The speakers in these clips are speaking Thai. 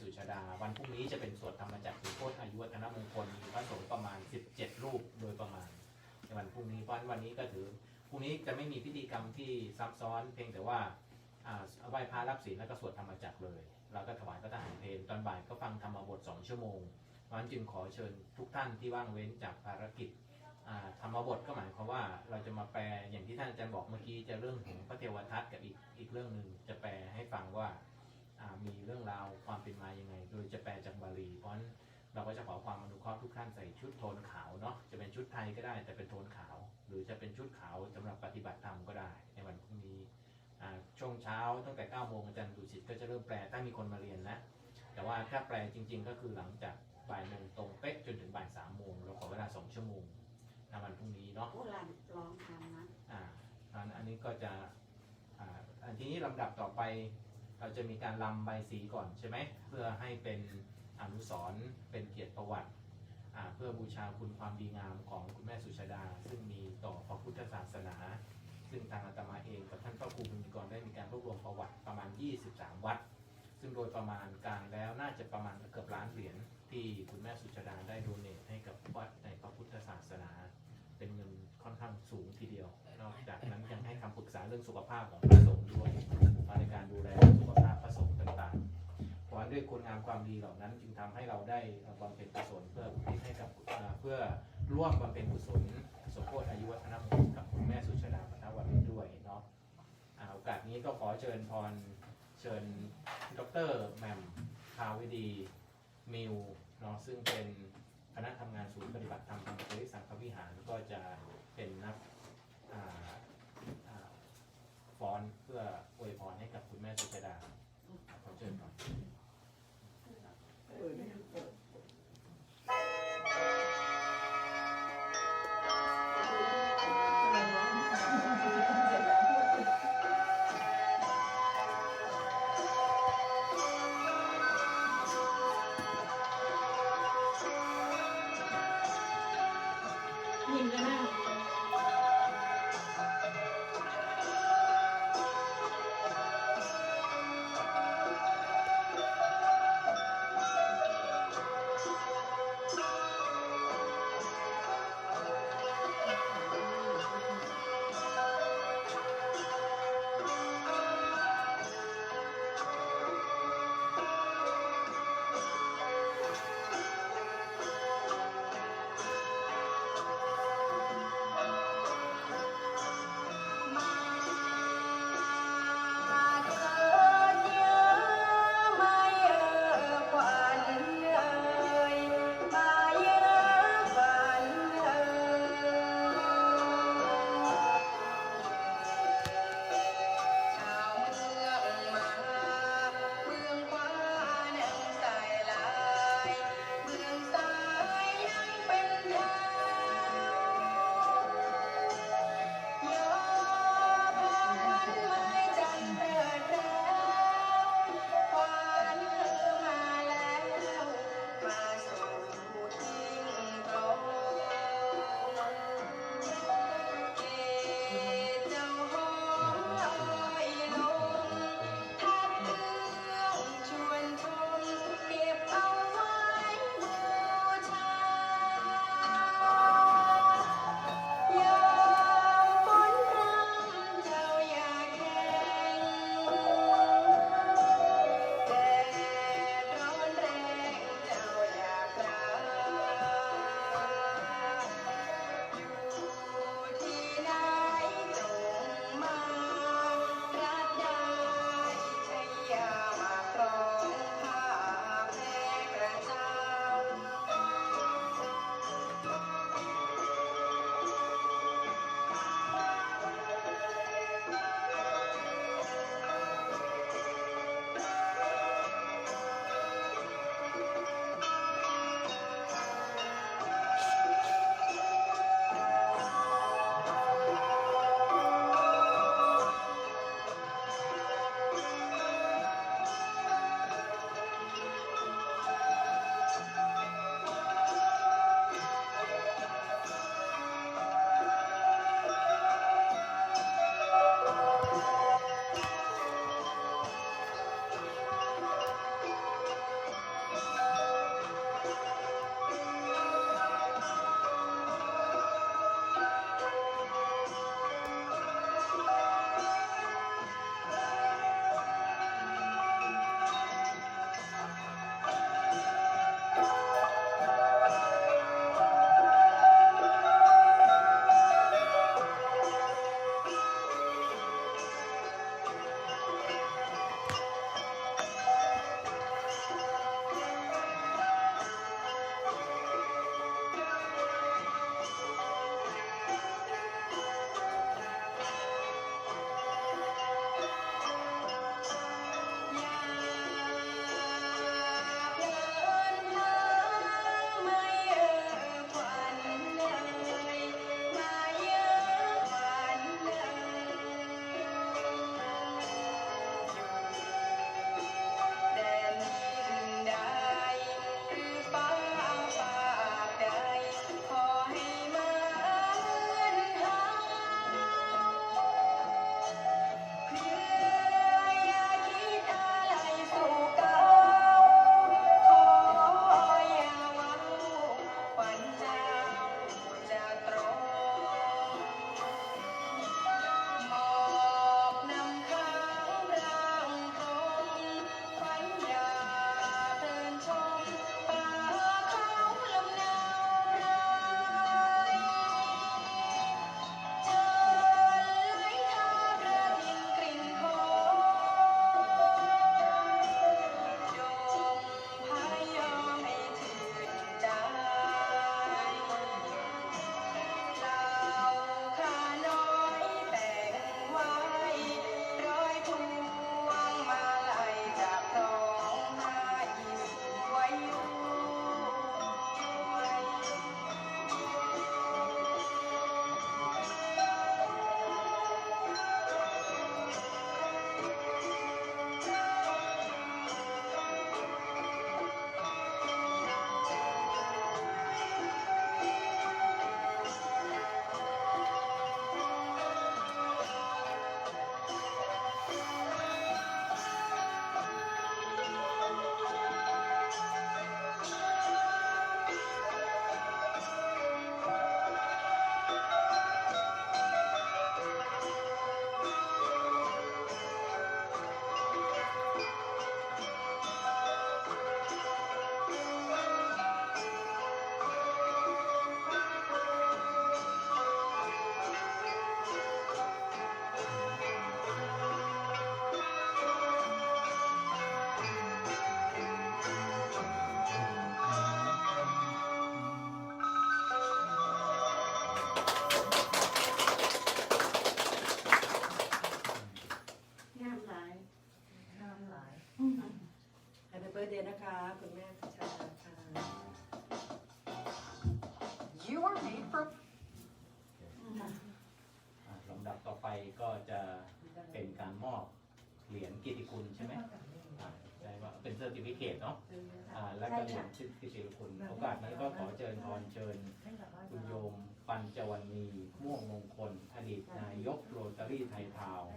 สุชาดา วันพรุ่งนี้จะเป็นสวดธรรมจักรคือโคตรอายุวัฒนมงคลมีพระสงฆ์ประมาณ 17 รูปโดยประมาณ ในวันพรุ่งนี้เพราะวันนี้ก็ถือพรุ่งนี้จะไม่มีพิธีกรรมที่ซับซ้อน เพียงแต่ว่าอ่าไหว้พระรับศีลแล้วก็สวดธรรมจักรเลยแล้วก็ถวายพระทหารเพลตอนบ่ายก็ฟังธรรมบท2ชั่วโมงเพราะฉะนั้นจึงขอเชิญทุกท่านที่ว่างเว้นจากภารกิจธรรมบทก็หมายความว่าเราจะมาแปลอย่างที่ท่านอาจารย์บอกเมื่อกี้จะเรื่องของพระเทวทัตกับอีกอีกเรื่องหนึ่งจะแปลให้ฟังว่า อ่ามีเรื่องราวความเป็นมายังไง โดยจะแปลจากบาลีเพราะฉะนั้นเราก็จะขอความอนุเคราะห์ทุกท่านใส่ชุดโทนขาวเนาะจะเป็นชุดไทยก็ได้แต่เป็นโทนขาว หรือจะเป็นชุดขาวสำหรับปฏิบัติธรรมก็ได้ ในวันพรุ่งนี้อ่าช่วงเช้าตั้งแต่9โมงอาจารย์ดุสิตก็จะเริ่มแปลถ้ามีคนมาเรียนนะ แต่ว่าถ้าแปลจริง ๆ ก็คือหลังจากบ่ายโมงตรงเป๊ะจนถึงบ่ายสามโมงเราขอเวลา2ชั่วโมงในวันพรุ่งนี้เนาะ โบราณร้องทำนะ อ่าอันอันนี้ก็จะอ่าอันทีนี้ลำดับต่อไป เราจะมีการลำใบสีก่อนใช่ไหมเพื่อให้เป็นอนุสรณ์เป็นเกียรติประวัติเพื่อบูชาคุณความดีงามของคุณแม่สุชาดา ซึ่งมีต่อพระพุทธศาสนา ซึ่งทางอาตมาเองกับท่านพระครูบุญกรได้มีการรวบรวมประวัติประมาณ 23 วัด ซึ่งโดยประมาณการแล้วน่าจะประมาณเกือบล้านเหรียญที่คุณแม่สุชาดาได้โดเนทให้กับวัดในพระพุทธศาสนา เป็นเงินค่อนข้างสูงทีเดียว นอกจากนั้นยังให้คำปรึกษาเรื่องสุขภาพของพระสงฆ์ด้วยในการดูแลสุขภาพพระสงฆ์ต่างๆ เพราะฉะนั้นด้วยคุณงามความดีเหล่านั้นจึงทำให้เราได้บำเพ็ญกุศลเพื่อทิศให้กับเพื่อร่วมบำเพ็ญกุศลสมโภชอายุวัฒนมงคลกับคุณแม่สุชาดาพัฒวันนี้ด้วยเนาะอ่าโอกาสนี้ก็ขอเชิญพรเชิญดรแหม่มภาวดีมิวเนาะซึ่งเป็นคณะทำงานศูนย์ปฏิบัติธรรมธรรมปริสังฆวิหารก็จะเป็นนัก ฟ้อนเพื่ออวยพรให้กับคุณแม่สุชาดาขอเชิญก่อน อบเหรียญเกียรติคุณใช่ไหมอ่าได้ว่าเป็นเซอร์ติฟิเคตเนาะอ่าแล้วก็เหรียญชื่อเกียรติคุณ โอกาสนั้นก็ขอเชิญพรเชิญ คุณโยมปัญจวรรณีม่วงมงคลอดีตนายกโรตารี่ไทยทาวน์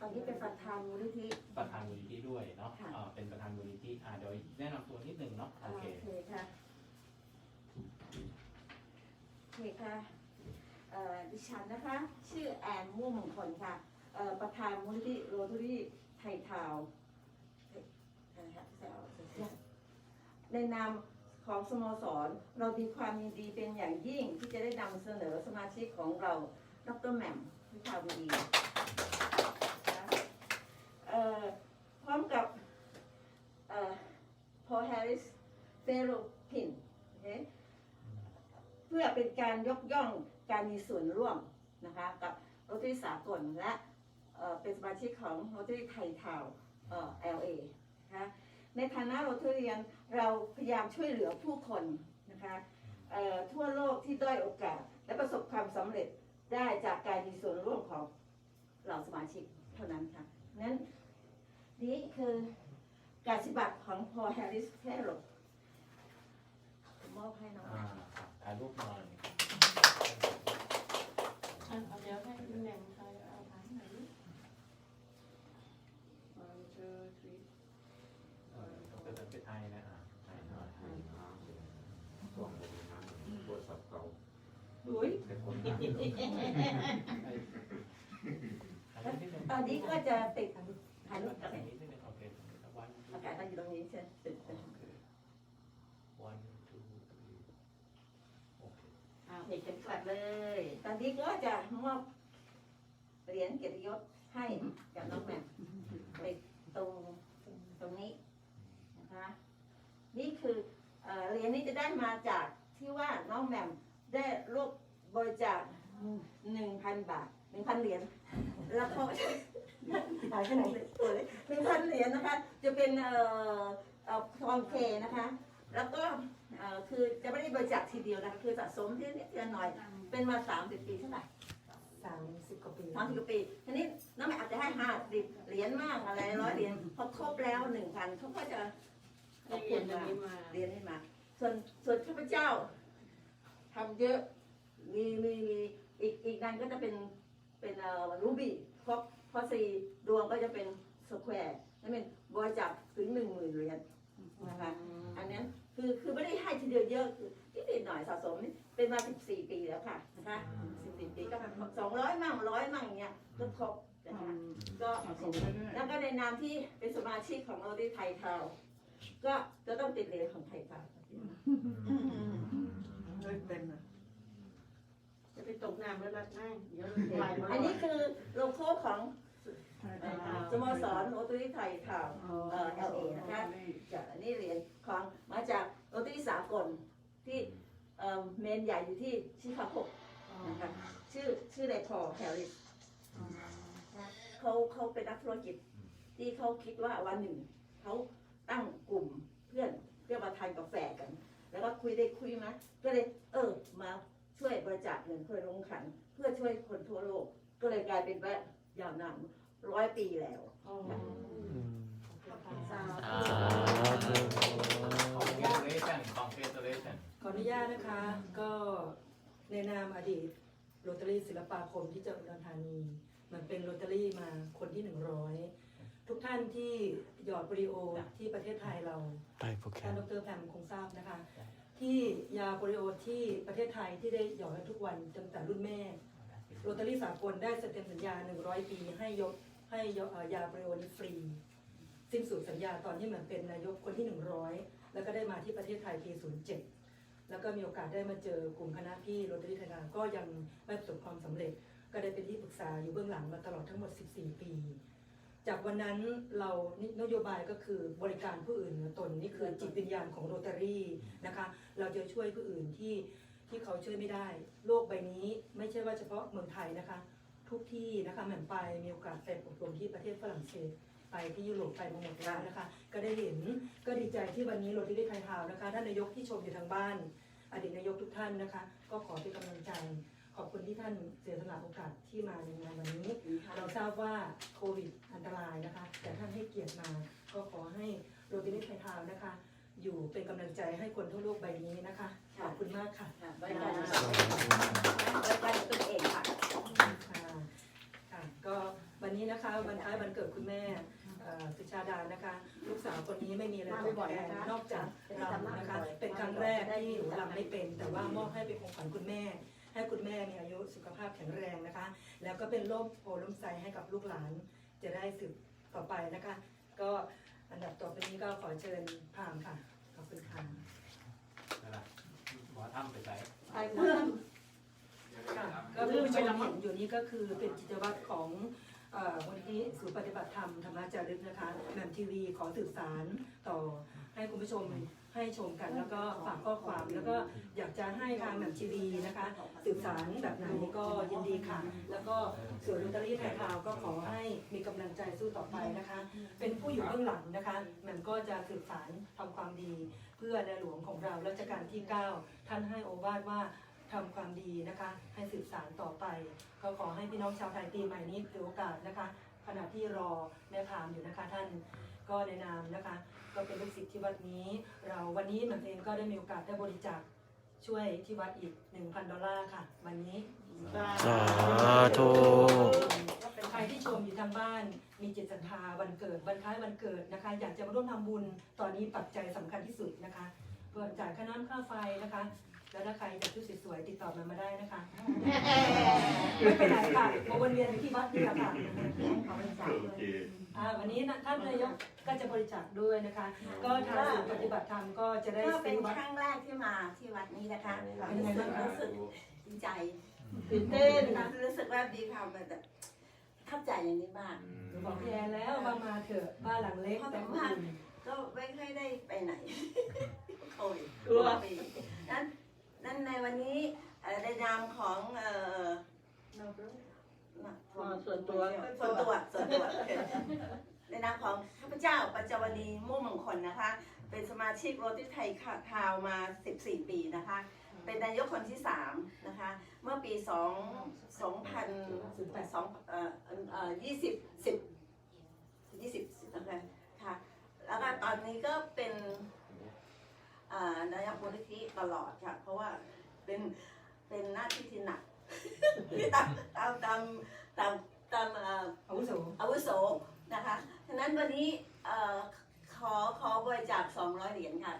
ตอนนี้เป็นประธานมูลนิธิ ประธานมูลนิธิด้วยเนาะค่ะ อ่าเป็นประธานมูลนิธิอ่าโดยแนะนำตัวนิดนึงเนาะโอเคโอเคค่ะโอเคค่ะเอ่อดิฉันนะคะ ชื่อแอนม่วงมงคลค่ะเอ่อ ประธานมูลนิธิโรตารี่ไทยทาวน์เอ่อนะคะในนามของสโมสร เรามีความยินดีเป็นอย่างยิ่งที่จะได้นำเสนอสมาชิกของเรา ดรแหม่มวิภาวดีพร้อมกับเอ่อ Paul Harris Fellow Pin โอเพื่อเป็นการยกย่องการมีส่วนร่วมนะคะกับโรต a รีสากลและ เป็นสมาชิกของโรต a รีไทยทาวเอ่อ LA นะคะในฐานะโรต a เรียนเราพยายามช่วยเหลือผู้คนนะคะทั่วโลกที่ด้อยโอกาส และประสบความสำเร็จได้จากการมีส่วนร่วมของเหล่าสมาชิกเท่านั้นค่ะนั้นนี่คือการสิบัติของพอแฮร์ริสเทโรมอบให้น้องถ่ายรูปหน่อย เอาเดี๋ยวให้แหม่มใครเอาผ่านไหน one two three เออต้องเป็นเป็นไทยนะอ่าถ่ายหน่อย อุ้ย เป็นคนถ่ายรูปถ่ายรูปนิดนึง ตอนนี้ก็จะติดถ่ายรูปกันิดนึงโอเควันอากาศตั้งอยู่ตรงนี้ใช่ไหมติดโอเค one two three โอเคอ่าเด็กกันกลับเลย ตอนนี้ก็จะมอบเหรียญเกียรติยศให้กับน้องแหม่มไปตรงตรงนี้นะคะนี่คือเหรียญนี้จะได้มาจากที่ว่าน้องแหม่มได้รวม บริจาคหนึ่งพันบาทหนึ่งพันเหรียญแล้วก็หายไปไหนตัวเลยหนึ่งพันเหรียญนะคะ จะเป็นเอ่อเอ่อทองเคนะคะ แล้วก็เอ่อคือจะไม่ได้บริจาคทีเดียวนะคะคือสะสมทีนิดทีละหน่อย เป็นมาสามสิบปีเท่าไหร่สามสิบกว่าปีสามสิบกว่าปีทีนี้น้องแม่อาจจะให้ห้าสิบเหรียญมากอะไรร้อยเหรียญพอครบแล้วหนึ่งพันเขาก็จะเอาเงินมาเหรียญนี้มา ส่วนส่วนข้าพเจ้าทำเยอะ มีมีมีอีกอีกนั้นก็จะเป็นเป็นเอ่อรูบี้ครบพอสี่ดวงก็จะเป็นสแควร์นั่นเป็นบริจาคถึงหนึ่งหมื่นเหรียญนะคะอันนั้นคือคือไม่ได้ให้ทีเดียวเยอะคือนิดๆหน่อยสะสมนี่เป็นมา14ปีแล้วค่ะนะคะ14ปีก็สองร้อยมั่งร้อยมั่งอย่างเงี้ยก็ครบนะคะก็แล้วก็ในนามที่เป็นสมาชิกของเราที่ไทยเทาก็จะต้องติดเหรียญของไทยเทา เฮ้ยเป็นอะจะ ไปตกน้ำแล้วรัดนั่งเดี๋ยวไหลมาอันนี้คือโลโก้ของสโมสรโรตารี่ไทยเทาเอ่อ LA นะคะจากอันนี้เหรียญของมาจากโรตารี่สากลที่เอ่อเมนใหญ่อยู่ที่ชิคาโกนะคะชื่อชื่อในพอแฮร์ริสเขาเขาเป็นนักธุรกิจที่เขาคิดว่าวันหนึ่งเขาตั้งกลุ่มเพื่อนเพื่อมาทานกาแฟกัน แล้วก็คุยได้คุยมาก็เลยเออมาช่วยบริจาค เงินเพื่อลงขัน เพื่อช่วยคนทั่วโลก ก็เลยกลายเป็นว่ายาวนานร้อยปีแล้วสาว congratulation congratulation ขออนุญาตนะคะ ก็ในนามอดีตโรตารี่ศิลปาคมที่จังหวัดอุดรธานี มันเป็นโรตารี่มาคนที่ 100 ทุกท่านที่หยอดบริโอที่ประเทศไทยเราท่านดรแพมคงทราบนะคะ ที่ยาโปลิโอที่ประเทศไทยที่ได้หยอดกันทุกวันตั้งแต่รุ่นแม่โรตารี่สากลได้เซ็นสัญญา 100 ปี ให้ยกให้ยกเอ่อยาโปลิโอนี้ฟรี สิ้นสุดสัญญาตอนที่มันเป็นนายกคนที่ 100 แล้วก็ได้มาที่ประเทศไทยปี 07 แล้วก็มีโอกาสได้มาเจอกลุ่มคณะพี่โรตารี่ไทยนานก็ยังไม่ประสบความสำเร็จ ก็ได้เป็นที่ปรึกษาอยู่เบื้องหลังมาตลอดทั้งหมด 14 ปี จากวันนั้นเรานโยบายก็คือบริการผู้อื่นเหนือตนนี่คือจิตวิญญาณของโรตารี่นะคะ เราจะช่วยผู้อื่นที่ที่เขาช่วยไม่ได้ โลกใบนี้ไม่ใช่ว่าเฉพาะเมืองไทยนะคะ ทุกที่นะคะแหม่มไปมีโอกาสไปอบรมที่ประเทศฝรั่งเศสไปที่ยุโรปไปมาหมดแล้วนะคะ ก็ได้เห็นก็ดีใจที่วันนี้โรตีได้ไทยทาวน์นะคะท่านนายกที่ชมอยู่ทางบ้าน อดีตนายกทุกท่านนะคะ ก็ขอเป็นกำลังใจ ขอบคุณที่ท่านเสียสละโอกาสที่มาในงานวันนี้ เราทราบว่าโควิดอันตรายนะคะ แต่ท่านให้เกียรติมา ก็ขอให้โรตีได้ไทยทาวน์นะคะ อยู่เป็นกำลังใจให้คนทั่วโลกใบนี้นะคะ ขอบคุณมากค่ะ ค่ะบริการบริการตัวเองค่ะ ค่ะค่ะก็วันนี้นะคะวันคล้ายวันเกิดคุณแม่เอ่อสุชาดานะคะ ลูกสาวคนนี้ไม่มีอะไรตอบแทนนอกจากรำนะคะ เป็นครั้งแรกที่หนูรำไม่เป็น แต่ว่ามอบให้เป็นของขวัญคุณแม่ ให้คุณแม่มีอายุสุขภาพแข็งแรงนะคะ แล้วก็เป็นร่มโพล่มไทรให้กับลูกหลาน จะได้สืบต่อไปนะคะ ก็อันดับต่อไปนี้ก็ขอเชิญพามค่ะ ขอบคุณค่ะนั่นแหละหมอทำไปใส่ไปเพื่อนค่ะก็คุณผู้ชมเห็นอยู่นี้ก็คือเป็นกิจวัตรของเอ่อมูลนิธิศูนย์ปฏิบัติธรรมธรรมจารึกนะคะแหม่มทีวีขอสื่อสารต่อให้คุณผู้ชม ให้ชมกันแล้วก็ฝากข้อความแล้วก็อยากจะให้ทางแหม่มทีวีนะคะสื่อสารแบบไหนก็ยินดีค่ะ แล้วก็ส่วนลอตเตอรี่ไทยทาวก็ขอให้มีกำลังใจสู้ต่อไปนะคะ เป็นผู้อยู่เบื้องหลังนะคะแหม่มก็จะสื่อสารทำความดี เพื่อในหลวงของเรารัชกาลที่ 9 ท่านให้โอวาทว่าทำความดีนะคะ ให้สืบสารต่อไป ก็ขอให้พี่น้องชาวไทยปีใหม่นี้ถือโอกาสนะคะ ขณะที่รอแม่พามอยู่นะคะท่าน ก็ในนามนะคะ ก็เป็นลูกศิษย์ที่วัดนี้ เราวันนี้แหม่มเองก็ได้มีโอกาสได้บริจาคช่วยที่วัดอีก 1,000 ดอลลาร์ค่ะ วันนี้สาธุใครที่ชมอยู่ทางบ้านมีจิตศรัทธาวันเกิดวันคล้ายวันเกิดนะคะ อยากจะมาร่วมทำบุญตอนนี้ปัจจัยสำคัญที่สุดนะคะเพื่อจ่ายค่าน้ำค่าไฟนะคะ แล้วถ้าใครอยากชุดสวยๆติดต่อมามาได้นะคะไม่เป็นไรค่ะมาวนเวียนอยู่ที่วัดนี่แหละค่ะอ่าวันนี้นะท่านนายกก็จะบริจาคด้วยนะคะ ก็ทางศูนย์ปฏิบัติธรรมก็จะได้ก็เป็ซื้นอวัด ครั้งแรกที่มาที่วัดนี้นะคะเป็นยังไงบ้างคะ รู้สึกดีใจตื่นเต้นนะรู้สึกว่ามีความแบบทับใจอย่างนี้มากหนูบอกพี่แอนแล้วว่ามาเถอะบ้านหลังเล็กแต่อบอุ่นก็ไม่ค่อยได้ไปไหน โควิดกลัวปีนั้นนั้นในวันนี้เอ่อในนามของเอ่ออ๋อส่วนตัวส่วนตัวส่วนตัวในนามของข้าพเจ้าปัจจวณีมุ่งมงคลนะคะ เป็นสมาชิกโรติไทยทาวน์มา 14 ปีนะคะ เป็นนายกคนที่3นะคะ เมื่อปี2 2000 2เอ่อเอ่อ20 10 20นะคะค่ะแล้วก็ตอนนี้ก็เป็นเอ่อนายกมูลนิธิตลอดค่ะ เพราะว่าเป็นเป็นหน้าที่ที่หนักที่ตามตามตามตามตามเอ่ออาวุโสอาวุโส นะคะ ฉะนั้นวันนี้เอ่อขอขอบริจาค200 เหรียญค่ะ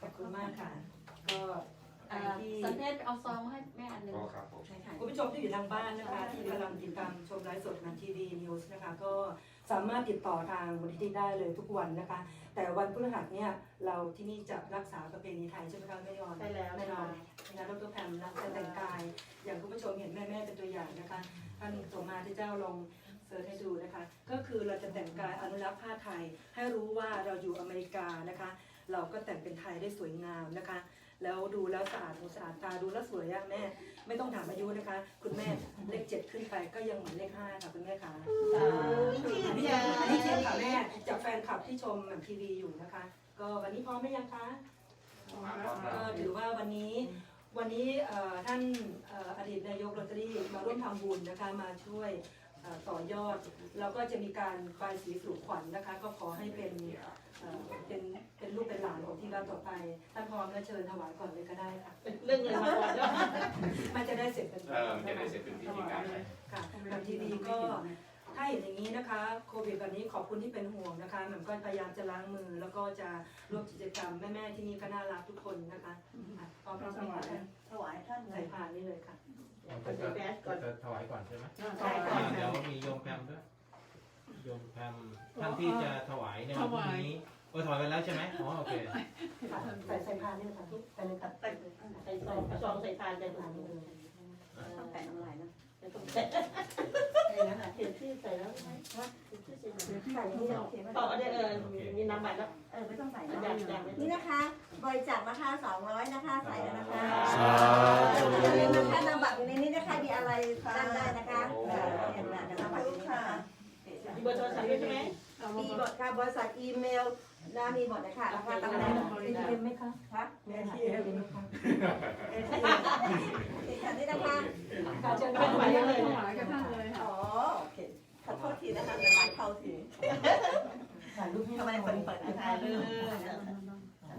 ขอบคุณมากค่ะ ก็ใครเอ่อที่สันเทศเอาซองมาให้แม่อันหนึ่งใช่ค่ะคุณผู้ชมที่อยู่ทางบ้านนะคะ ที่กำลังติดตามชมไลฟ์สดทางทีวีนิวส์นะคะ ก็ สามารถติดต่อทางมูลนิธิได้เลยทุกวันนะคะ แต่วันพฤหัสเนี่ยเราที่นี่จะรักษาประเพณีไทยใช่ไหมคะแม่ยอนใช่แล้วแน่นอนนะดรแพมนะจะแต่งกาย อย่างคุณผู้ชมเห็นแม่แม่ๆเป็นตัวอย่างนะคะท่านส่งมาที่เจ้าลองเสิร์ชให้ดูนะคะ ก็คือเราจะแต่งกายอนุรักษ์ผ้าไทย ให้รู้ว่าเราอยู่อเมริกานะคะ เราก็แต่งเป็นไทยได้สวยงามนะคะ แล้วดูแล้วสะอาดหูสะอาดตาดูแล้วสวยอะแม่ ไม่ต้องถามอายุนะคะ คุณแม่เลขเจ็ดขึ้นไปก็ยังเหมือนเลขห้าค่ะคุณแม่ค่ะอันนี้อันนี้เทียบค่ะแม่จากแฟนคลับที่ชมแบบทีวีอยู่นะคะ ก็วันนี้พร้อมไหมยังคะ ก็ถือว่าวันนี้วันนี้เอ่อท่านเอ่ออดีตนายกลอตเตอรี่มาร่วมทำบุญนะคะมาช่วยเอ่อต่อยอด แล้วก็จะมีการบายสีสู่ขวัญนะคะ ก็ขอให้เป็น เอ่อเป็นเป็นลูกเป็นหลานของที่บ้านต่อไปท่านพร้อมแล้วเชิญถวายก่อนเลยก็ได้ค่ะ เรื่องเงินมาก่อนเนอะมันจะได้เสร็จเป็นเออมันจะได้เสร็จเป็นพิธีการไป ค่ะทางทีวีก็ถ้าเห็นอย่างนี้นะคะ โควิดแบบนี้ขอบคุณที่เป็นห่วงนะคะแหม่มก็พยายามจะล้างมือ แล้วก็จะร่วมกิจกรรมแม่ๆที่นี่ก็น่ารักทุกคนนะคะอะพร้อมแล้วไหมคะถวายท่านเลใส่ยผ่านนี่เลยค่ะคนใส่แมสก่อนจะถวายก่อนใช่ไหมใช่ค่ะ อ่าเดี๋ยวมีโยมแพมด้วยโยมแพมท่านที่จะถวายในวันพรุ่งนี้โอ้ยถวายไปแล้วใช่ไหมอ๋อโอเคค่ะใส่ใส่ผ่านนี่ยค่ะทุกไปเลยค่ะใส่ซองซองใส่ทานไปผ่านนี่เลยต้องแปะน้ำลายนะเอไม่ต้องใส่เขียนชื่อใส่แล้วไหมฮะเขียนชื่อใส่ไหมใส่นี่โอเคไหมต่อเดี๋ยวเออมีนามบัตรแล้วเออไม่ต้องใส่นี่นะคะ บริจาคมาค่า200นะคะ ใส่แล้วนะคะสาธุนะคะนามบัตรอยู่ในนี้นะคะมีอะไรด้านได้นะคะเห็นแล้วนามบัตรอยู่นี่นะคะมีเบอร์โทรศัพท์ใช่ไหมมีบอร์ค่ะบริษัทอีเมล นะมีหมดนะคะแล้วก็ตำแหน่งเอ็มไหมคะค่ะแม่ที่เอ็มไหมคะนี่ค่ะนี่นะคะการเชิญไม่ไหวเลยอ๋อโอเคขอโทษทีนะคะเดี๋ยวไลฟ์เข้าทีถ่ายรูปให้ทำไมเปิดเปิดนะถ่ายเลย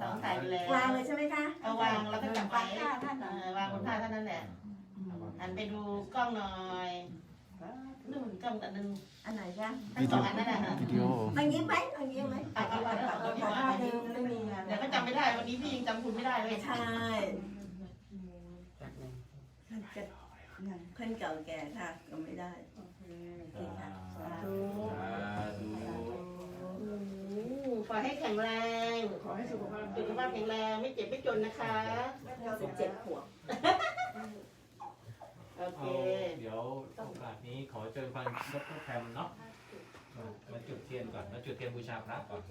ต้องถ่ายไปแล้ววางเลยใช่ไหมคะเอาวางแล้วก็จับไว้วางท่าท่านเออวางบนท่าเท่านั้นแหละหันไปดูกล้องหน่อย นู่นกล้องอันนึงอันไหนคะทั้งสองอันนั่นแหละวิดีโอมันยิ้มไหมมันยิ้มไหมอะเอาไว้เอาไว้ขอภาพนึงไม่มีงานเดี๋ยวก็จำไม่ได้วันนี้พี่ยังจำคุณไม่ได้เลยใช่เพื่อนเก่าแก่ค่ะก็ไม่ได้สาธุสาธุขอให้แข็งแรง ขอให้สุขภาพสุขภาพแข็งแรง ไม่เจ็บไม่จนนะคะสิบเจ็ดขวบ โอเค เอาเดี๋ยวโอกาสนี้ขอเชิญฟังดรแพมเนาะมามาจุดเทียนก่อนมาจุดเทียนบูชาพระก่อน